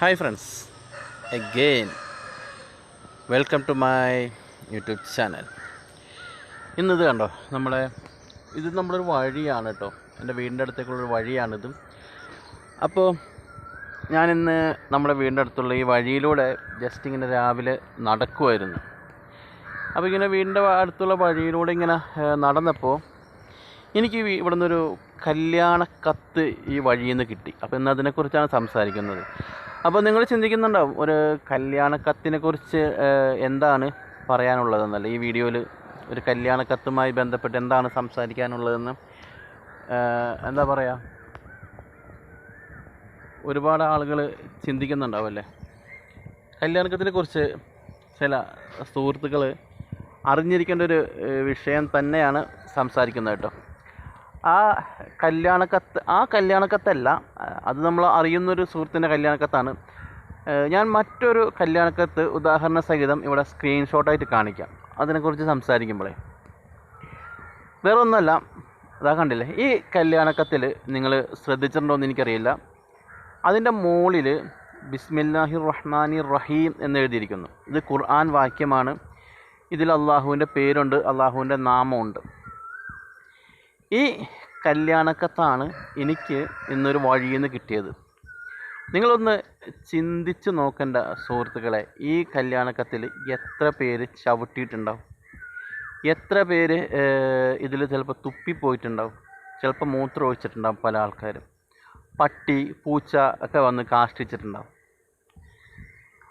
Hi friends again welcome to my YouTube channel ഇന്നിത് കണ്ടോ? നമ്മളെ ഇത് നമ്മളൊരു ഒരു വഴിയാണ് കേട്ടോ. എന്റെ വീടിന്റെ അടുത്തേക്കുള്ളൊരു വഴിയാണിത്. അപ്പോൾ ഞാനിന്ന് നമ്മുടെ വീടിന്റെ അടുത്തുള്ള ഈ വഴിയിലൂടെ ജസ്റ്റ് ഇങ്ങനെ രാവിലെ നടക്കുമായിരുന്നു അപ്പോൾ ഇങ്ങനെ വീടിന്റെ അടുത്തുള്ള വഴിയിലൂടെ ഇങ്ങനെ നടന്നപ്പോൾ എനിക്ക് ഇവിടെ നിന്നൊരു കല്യാണ കത്ത് ഈ വഴിയിൽ നിന്ന് കിട്ടി. അപ്പോൾ ഇന്ന് അതിനെക്കുറിച്ചാണ് സംസാരിക്കുന്നത്. അപ്പോൾ നിങ്ങൾ ചിന്തിക്കുന്നുണ്ടാവും ഒരു കല്യാണ കത്തിനെക്കുറിച്ച് എന്താണ് പറയാനുള്ളതെന്നല്ല? ഈ വീഡിയോയിൽ ഒരു കല്യാണ കത്തുമായി ബന്ധപ്പെട്ട് എന്താണ് സംസാരിക്കാനുള്ളതെന്ന് എന്താ പറയുക ഒരുപാട് ആളുകൾ ചിന്തിക്കുന്നുണ്ടാവും അല്ലേ കല്യാണക്കത്തിനെ കുറിച്ച് ചില സുഹൃത്തുക്കൾ അറിഞ്ഞിരിക്കേണ്ട ഒരു വിഷയം തന്നെയാണ് സംസാരിക്കുന്നത് കേട്ടോ. ആ കല്യാണക്കത്ത് ആ കല്യാണക്കത്തല്ല അത് നമ്മൾ അറിയുന്നൊരു സുഹൃത്തിന്റെ കല്യാണക്കത്താണ്. ഞാൻ മറ്റൊരു കല്യാണക്കത്ത് ഉദാഹരണ സഹിതം ഇവിടെ സ്ക്രീൻഷോട്ടായിട്ട് കാണിക്കാം. അതിനെക്കുറിച്ച് സംസാരിക്കുമ്പോഴേ ഒന്നല്ല അതാ കണ്ടില്ലേ? ഈ കല്യാണക്കത്തിൽ നിങ്ങൾ ശ്രദ്ധിച്ചിട്ടുണ്ടോ എന്ന് എനിക്കറിയില്ല. അതിന്റെ മുകളിൽ ബിസ്മില്ലാഹി റഹ്മാനി റഹീം എന്ന് എഴുതിയിരിക്കുന്നു. ഇത് ഖുർആൻ വാക്യമാണ്. ഇതിൽ അള്ളാഹുവിന്റെ പേരുണ്ട് അള്ളാഹുവിന്റെ നാമമുണ്ട്. ഈ കല്യാണക്കത്താണ് എനിക്ക് ഇന്നൊരു വഴിയിൽ നിന്ന് കിട്ടിയത്. നിങ്ങളൊന്ന് ചിന്തിച്ച് നോക്കേണ്ട സുഹൃത്തുക്കളെ ഈ കല്യാണക്കത്തിൽ എത്ര പേര് ചവിട്ടിയിട്ടുണ്ടാവും? എത്ര പേര് ഇതിൽ ചിലപ്പോൾ തുപ്പിപ്പോയിട്ടുണ്ടാവും ചിലപ്പോൾ മൂത്രം ഒഴിച്ചിട്ടുണ്ടാവും പല ആൾക്കാരും. പട്ടി പൂച്ച ഒക്കെ വന്ന് കാഷ്ടിച്ചിട്ടുണ്ടാവും.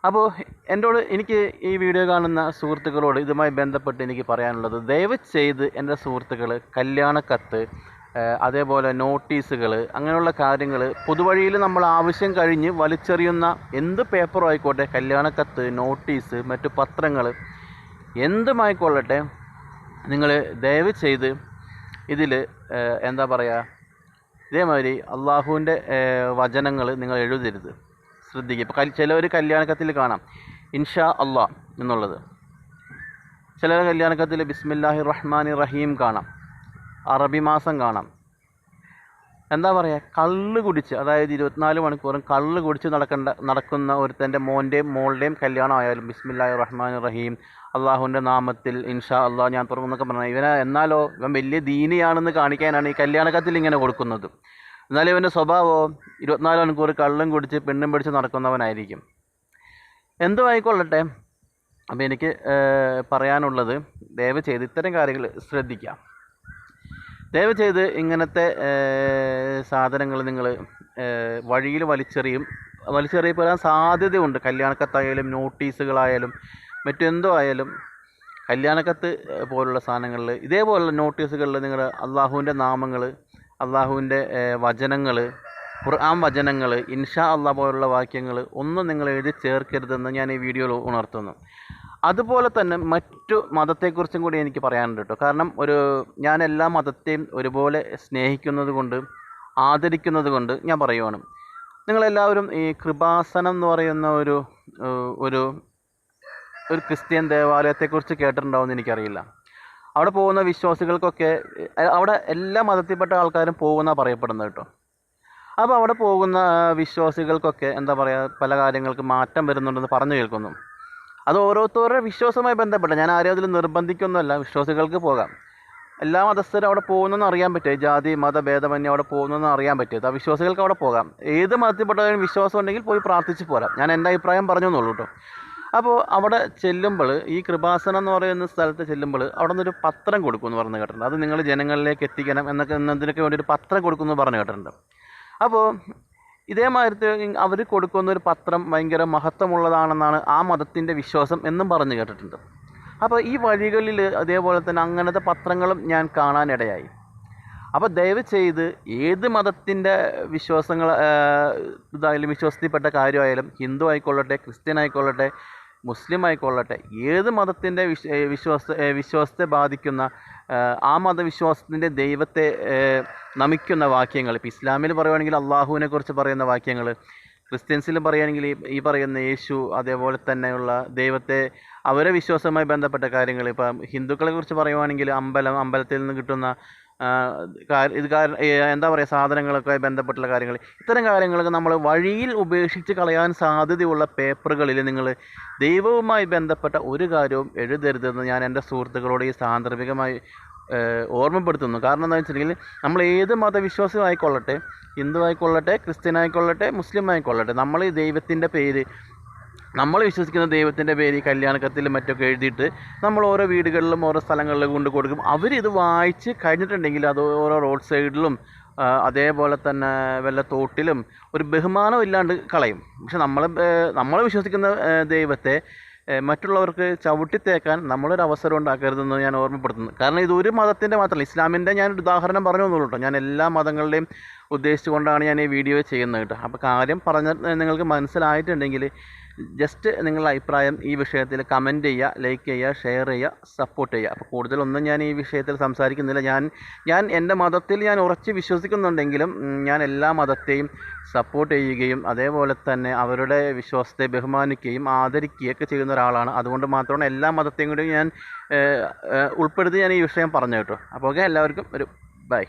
അപ്പോൾ എന്നോട് എനിക്ക് ഈ വീഡിയോ കാണുന്ന സുഹൃത്തുക്കളോട് ഇതുമായി ബന്ധപ്പെട്ട് എനിക്ക് പറയാനുള്ളത് ദയവ് ചെയ്ത് എന്റെ സുഹൃത്തുക്കൾ കല്യാണക്കത്ത് അതേപോലെ നോട്ടീസുകൾ അങ്ങനെയുള്ള കാര്യങ്ങൾ പൊതുവഴിയിൽ നമ്മൾ ആവശ്യം കഴിഞ്ഞ് വലിച്ചെറിയുന്ന എന്ത് പേപ്പറും ആയിക്കോട്ടെ കല്യാണക്കത്ത് നോട്ടീസ് മറ്റു പത്രങ്ങൾ എന്തുമായിക്കൊള്ളട്ടെ നിങ്ങൾ ദയവ് ചെയ്ത് ഇതിൽ എന്താ പറയുക ഇതേമാതിരി അള്ളാഹുവിന്റെ വചനങ്ങൾ നിങ്ങൾ എഴുതരുത്. ശ്രദ്ധിക്കുക. ഇപ്പോൾ ചില ചിലവർ കല്യാണക്കത്തിൽ കാണാം. ഇൻഷാ അള്ളാ എന്നുള്ളത്. ചില കല്യാണക്കത്തിൽ ബിസ്മില്ലാഹി റഹ്മാനി റഹീം കാണാം. അറബി മാസം കാണാം. എന്താ പറയുക കള്ള് കുടിച്ച് അതായത് ഇരുപത്തിനാല് മണിക്കൂറും കള്ള് കുടിച്ച് നടക്കേണ്ട നടക്കുന്ന ഒരുത്തന്റെ മോന്റെയും മോളുടെയും കല്യാണം ആയാലും ബിസ്മില്ലാഹി റഹ്മാൻ റഹീം അള്ളാഹുവിന്റെ നാമത്തിൽ ഇൻഷാ അള്ളാഹ് ഞാൻ തുറന്നൊക്കെ പറഞ്ഞു ഇവനെ എന്നാലോ ഇവൻ വലിയ ദീനിയാണെന്ന് കാണിക്കാനാണ് ഈ കല്യാണക്കത്തിൽ ഇങ്ങനെ കൊടുക്കുന്നത്. എന്നാലും ഇവന്റെ സ്വഭാവമോ ഇരുപത്തിനാല് മണിക്കൂർ കള്ളും കുടിച്ച് പെണ്ണും പിടിച്ച് നടക്കുന്നവനായിരിക്കും. എന്തോ ആയിക്കൊള്ളട്ടെ. അപ്പോൾ എനിക്ക് പറയാനുള്ളത് ദയവ് ചെയ്ത് ഇത്തരം കാര്യങ്ങൾ ശ്രദ്ധിക്കാം. ദയവ് ചെയ്ത് ഇങ്ങനത്തെ സാധനങ്ങൾ നിങ്ങൾ വഴിയിൽ വലിച്ചെറിയും. വലിച്ചെറിയപ്പെടാൻ സാധ്യതയുണ്ട്. കല്യാണക്കത്തായാലും നോട്ടീസുകളായാലും മറ്റെന്തോ ആയാലും. കല്യാണക്കത്ത് പോലുള്ള സാധനങ്ങളിൽ ഇതേപോലുള്ള നോട്ടീസുകളിൽ നിങ്ങൾ അള്ളാഹുവിന്റെ നാമങ്ങൾ അള്ളാഹുവിന്റെ വചനങ്ങൾ ഖുർആൻ വചനങ്ങൾ ഇൻഷാ അള്ളാ പോലുള്ള വാക്യങ്ങൾ ഒന്നും നിങ്ങൾ എഴുതി ചേർക്കരുതെന്ന് ഞാൻ ഈ വീഡിയോയിൽ ഉണർത്തുന്നു. അതുപോലെ തന്നെ മറ്റു മതത്തെക്കുറിച്ചും കൂടി എനിക്ക് പറയാനുണ്ട് കേട്ടോ. കാരണം ഒരു ഞാൻ എല്ലാ മതത്തെയും ഒരുപോലെ സ്നേഹിക്കുന്നത് കൊണ്ട് ആദരിക്കുന്നത് കൊണ്ട് ഞാൻ പറയുവാണ്. നിങ്ങളെല്ലാവരും ഈ കൃപാസനം എന്ന് പറയുന്ന ഒരു ഒരു ഒരു ക്രിസ്ത്യൻ ദേവാലയത്തെക്കുറിച്ച് കേട്ടിട്ടുണ്ടാവുമെന്ന് എനിക്കറിയില്ല. അവിടെ പോകുന്ന വിശ്വാസികൾക്കൊക്കെ അവിടെ എല്ലാ മതത്തിൽപ്പെട്ട ആൾക്കാരും പോകുന്ന പറയപ്പെടുന്നത് കേട്ടോ. അപ്പോൾ അവിടെ പോകുന്ന വിശ്വാസികൾക്കൊക്കെ എന്താ പറയുക പല കാര്യങ്ങൾക്ക് മാറ്റം വരുന്നുണ്ടെന്ന് പറഞ്ഞു കേൾക്കുന്നു. അത് ഓരോരുത്തരുടെ വിശ്വാസവുമായി ബന്ധപ്പെട്ട ഞാൻ ആരെയും അതിൽ നിർബന്ധിക്കൊന്നുമല്ല വിശ്വാസികൾക്ക് പോകാം. എല്ലാ മതസ്ഥരും അവിടെ പോകുന്നെന്ന് അറിയാൻ പറ്റും ജാതി മത ഭേദമന്യേ അവിടെ പോകുന്നെന്ന് അറിയാൻ പറ്റും വിശ്വാസികൾക്ക് അവിടെ പോകാം. ഏത് മതത്തിൽപ്പെട്ടവരും വിശ്വാസം ഉണ്ടെങ്കിൽ പോയി പ്രാർത്ഥിച്ച് പോരാം. ഞാൻ എന്റെ അഭിപ്രായം പറഞ്ഞു എന്നുള്ളൂ കേട്ടോ. അപ്പോൾ അവിടെ ചെല്ലുമ്പോൾ ഈ കൃപാസനം എന്ന് പറയുന്ന സ്ഥലത്ത് ചെല്ലുമ്പോൾ അവിടെ നിന്നൊരു പത്രം കൊടുക്കുമെന്ന് പറഞ്ഞു കേട്ടിട്ടുണ്ട്. അത് നിങ്ങൾ ജനങ്ങളിലേക്ക് എത്തിക്കണം എന്നൊക്കെ എന്നതിനൊക്കെ വേണ്ടി ഒരു പത്രം കൊടുക്കുമെന്ന് പറഞ്ഞു കേട്ടിട്ടുണ്ട്. അപ്പോൾ ഇതേമാതിരി അവർ കൊടുക്കുന്ന ഒരു പത്രം ഭയങ്കര മഹത്വമുള്ളതാണെന്നാണ് ആ മതത്തിന്റെ വിശ്വാസം എന്നും പറഞ്ഞു കേട്ടിട്ടുണ്ട്. അപ്പോൾ ഈ വഴികളിൽ അതേപോലെ തന്നെ അങ്ങനത്തെ പത്രങ്ങളും ഞാൻ കാണാനിടയായി. അപ്പോൾ ദയവ് ചെയ്ത് ഏത് മതത്തിന്റെ വിശ്വാസങ്ങൾ ഇതായാലും വിശ്വാസത്തിൽപ്പെട്ട കാര്യമായാലും ഹിന്ദു ആയിക്കൊള്ളട്ടെ ക്രിസ്ത്യൻ ആയിക്കൊള്ളട്ടെ മുസ്ലിം ആയിക്കൊള്ളട്ടെ ഏത് മതത്തിന്റെ വിശ്വ വിശ്വാസ വിശ്വാസത്തെ ബാധിക്കുന്ന ആ, മതവിശ്വാസത്തിന്റെ ദൈവത്തെ നമിക്കുന്ന വാക്യങ്ങൾ. ഇപ്പോൾ ഇസ്ലാമിൽ പറയുകയാണെങ്കിൽ അള്ളാഹുവിനെ കുറിച്ച് പറയുന്ന വാക്യങ്ങൾ. ക്രിസ്ത്യൻസിൽ പറയുകയാണെങ്കിൽ ഈ പറയുന്ന യേശു അതേപോലെ തന്നെയുള്ള ദൈവത്തെ അവരെ വിശ്വാസവുമായി ബന്ധപ്പെട്ട കാര്യങ്ങൾ. ഇപ്പം ഹിന്ദുക്കളെ കുറിച്ച് പറയുവാണെങ്കിൽ അമ്പലം അമ്പലത്തിൽ നിന്ന് കിട്ടുന്ന ഇത് കാരണം എന്താ പറയുക സാധനങ്ങളൊക്കെ ബന്ധപ്പെട്ടുള്ള കാര്യങ്ങൾ. ഇത്തരം കാര്യങ്ങളൊക്കെ നമ്മൾ വഴിയിൽ ഉപേക്ഷിച്ച് കളയാൻ സാധ്യതയുള്ള പേപ്പറുകളിൽ നിങ്ങൾ ദൈവവുമായി ബന്ധപ്പെട്ട ഒരു കാര്യവും എഴുതരുതെന്ന് ഞാൻ എന്റെ സുഹൃത്തുക്കളോട് ഈ സാന്ദർഭികമായി ഓർമ്മപ്പെടുത്തുന്നു. കാരണം എന്താ വെച്ചിട്ടുണ്ടെങ്കിൽ നമ്മൾ ഏത് മതവിശ്വാസം ആയിക്കൊള്ളട്ടെ ഹിന്ദു ആയിക്കൊള്ളട്ടെ ക്രിസ്ത്യൻ ആയിക്കൊള്ളട്ടെ മുസ്ലിം ആയിക്കൊള്ളട്ടെ നമ്മൾ ദൈവത്തിന്റെ പേര് നമ്മൾ വിശ്വസിക്കുന്ന ദൈവത്തിന്റെ പേര് കല്യാണക്കത്തിലും മറ്റൊക്കെ എഴുതിയിട്ട് നമ്മൾ ഓരോ വീടുകളിലും ഓരോ സ്ഥലങ്ങളിലും കൊണ്ട് കൊടുക്കും. അവരിത് വായിച്ച് കഴിഞ്ഞിട്ടുണ്ടെങ്കിൽ അത് ഓരോ റോഡ് സൈഡിലും അതേപോലെ തന്നെ വല്ല തോട്ടിലും ഒരു ബഹുമാനം ഇല്ലാണ്ട് കളയും. പക്ഷെ നമ്മൾ നമ്മൾ വിശ്വസിക്കുന്ന ദൈവത്തെ മറ്റുള്ളവർക്ക് ചവിട്ടിത്തേക്കാൻ നമ്മളൊരു അവസരം ഉണ്ടാക്കരുതെന്ന് ഞാൻ ഓർമ്മപ്പെടുത്തുന്നു. കാരണം ഇത് ഒരു മതത്തിന്റെ മാത്രമല്ല. ഇസ്ലാമിന്റെ ഞാൻ ഒരു ഉദാഹരണം പറഞ്ഞു എന്നുള്ളൂ കേട്ടോ. ഞാൻ എല്ലാ മതങ്ങളുടെയും ഉദ്ദേശിച്ചുകൊണ്ടാണ് ഞാൻ ഈ വീഡിയോ ചെയ്യുന്നത് കേട്ടോ. അപ്പോൾ കാര്യം പറഞ്ഞ നിങ്ങൾക്ക് മനസ്സിലായിട്ടുണ്ടെങ്കിൽ ജസ്റ്റ് നിങ്ങളുടെ അഭിപ്രായം ഈ വിഷയത്തിൽ കമന്റ് ചെയ്യുക ലൈക്ക് ചെയ്യുക ഷെയർ ചെയ്യുക സപ്പോർട്ട് ചെയ്യുക. അപ്പോൾ കൂടുതലൊന്നും ഞാൻ ഈ വിഷയത്തിൽ സംസാരിക്കുന്നില്ല. ഞാൻ ഞാൻ എന്റെ മതത്തിൽ ഞാൻ ഉറച്ച് വിശ്വസിക്കുന്നുണ്ടെങ്കിലും ഞാൻ എല്ലാ മതത്തെയും സപ്പോർട്ട് ചെയ്യുകയും അതേപോലെ തന്നെ അവരുടെ വിശ്വാസത്തെ ബഹുമാനിക്കുകയും ആദരിക്കുകയൊക്കെ ചെയ്യുന്ന ഒരാളാണ്. അതുകൊണ്ട് മാത്രമാണ് എല്ലാ മതത്തെയും കൂടി ഞാൻ ഉൾപ്പെടുത്തി ഞാൻ ഈ വിഷയം പറഞ്ഞു കേട്ടോ. അപ്പോൾ ഓക്കെ എല്ലാവർക്കും ഒരു ബൈ